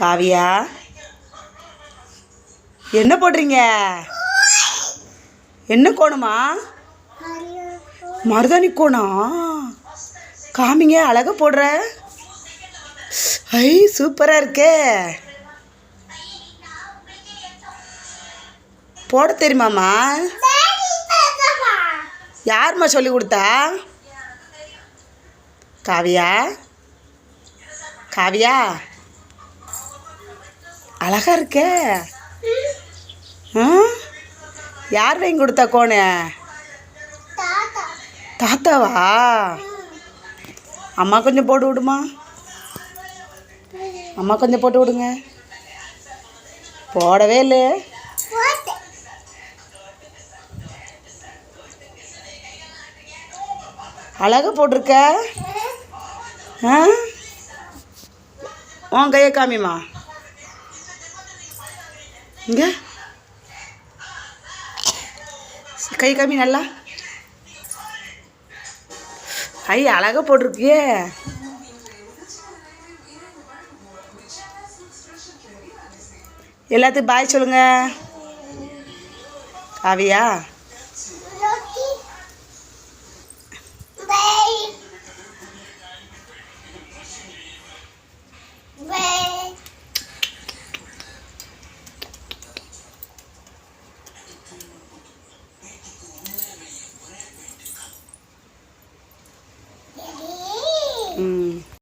காவியா? என்ன போடுறீங்க? என்ன கோணுமா? மருதாணி கோணா? காமிங்க அழகாக போடுற. ஐ சூப்பராக இருக்கே. போட தெரியுமாம்மா? யாரும்மா சொல்லி கொடுத்தா? காவியா? காவியா? அழகா இருக்கே. யார் வாங்கி கொடுத்தா கோணு தாத்தாவா? அம்மா கொஞ்சம் போட்டு விடுமா? அம்மா கொஞ்சம் போட்டு விடுங்க. போடவே இல்லை. அழகா போட்டிருக்க? ஆ? உன் கையை காமிம்மா. இங்கே? கை காமி நல்லா. ஐ அழகா போட்டிருக்கியே. எல்லாத்துக்கும் பாய் சொல்லுங்க. காவியா? 嗯。